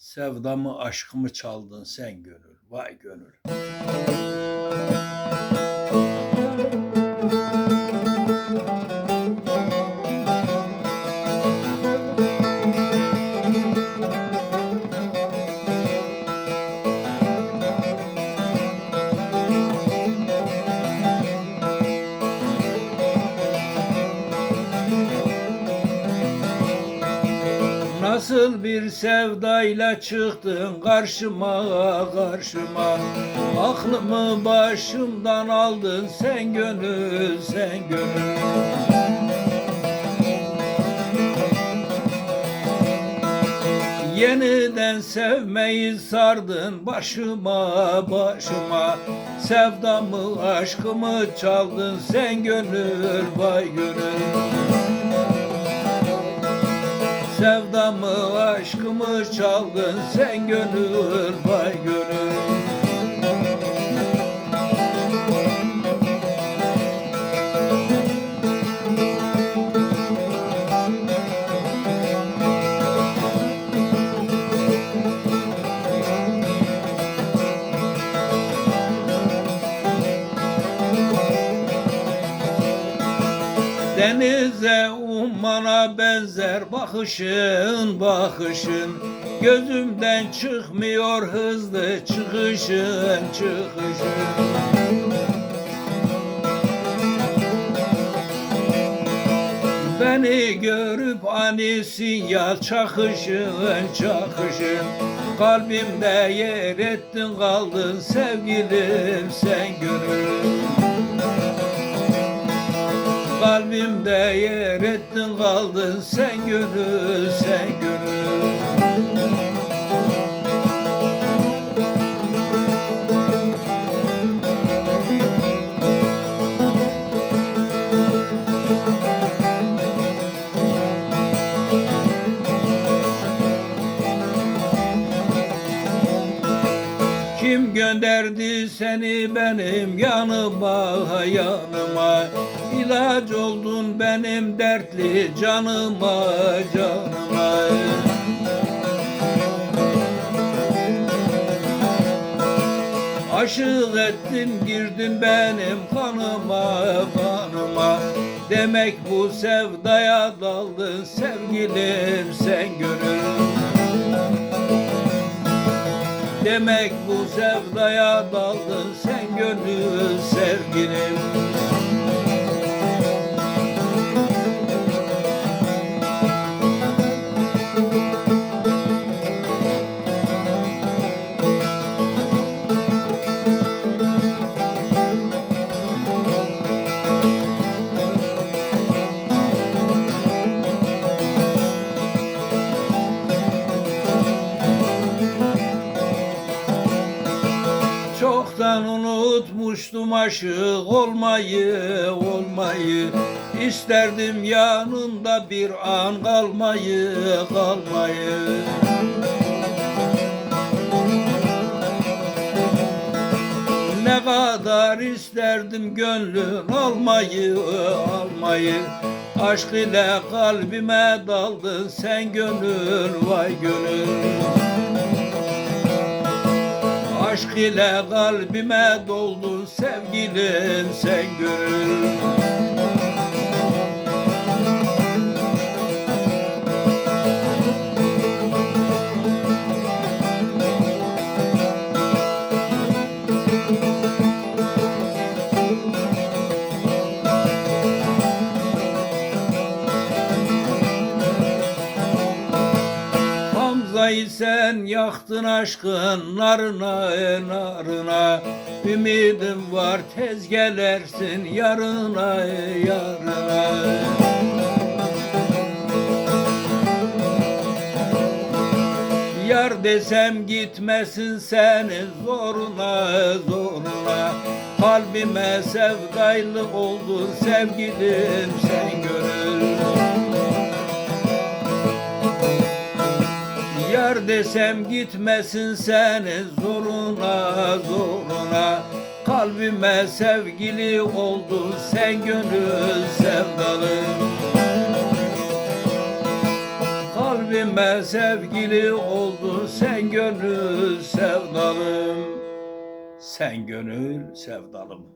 Sevdamı aşkımı çaldın sen gönül. Vay gönül. Bir sevdayla çıktın karşıma karşıma. Aklımı başımdan aldın sen gönül sen gönül. Yeniden sevmeyi sardın başıma başıma. Sevdamı aşkımı çaldın sen gönül vay gönül Sevdamı aşkımı çaldın sen gönül vay gönül? Denize benzer bakışın bakışın. Gözümden çıkmıyor hızlı çıkışın çıkışın. Beni görüp ani sinyal çakışın çakışın. Kalbimde yer ettin kaldın sevgilim sen gönül Kalbimde yer ettin kaldın sen gönül sen gönül Kim gönderdi seni benim yanıma yanıma? İlaç oldun benim dertli canıma canıma. Aşık ettin girdin benim kanıma kanıma. Demek bu sevdaya daldın sevgilim sen gönül Demek bu sevdaya daldın sen gönül sevgilim Çoktan unutmuştum aşık olmayı, olmayı. İsterdim yanında bir an kalmayı, kalmayı. Ne kadar isterdim gönlün almayı, almayı. Aşk ile kalbime daldın sen gönül, vay gönül Aşk ile kalbime doldun sevgilim sen gönül Hamza'yı sen yaktın aşkın narına narına. Ümidim var tez gelersin yarına yarına. Yar desem gitmesin senin zoruna zoruna. Kalbime sevdaylı oldun sevgilim sen gönül desem gitmesin senin zoruna zoruna. Kalbime sevgili oldun sen gönül sevdalı. Kalbime sevgili oldun sen gönül sevdalım. Sen gönül sevdalım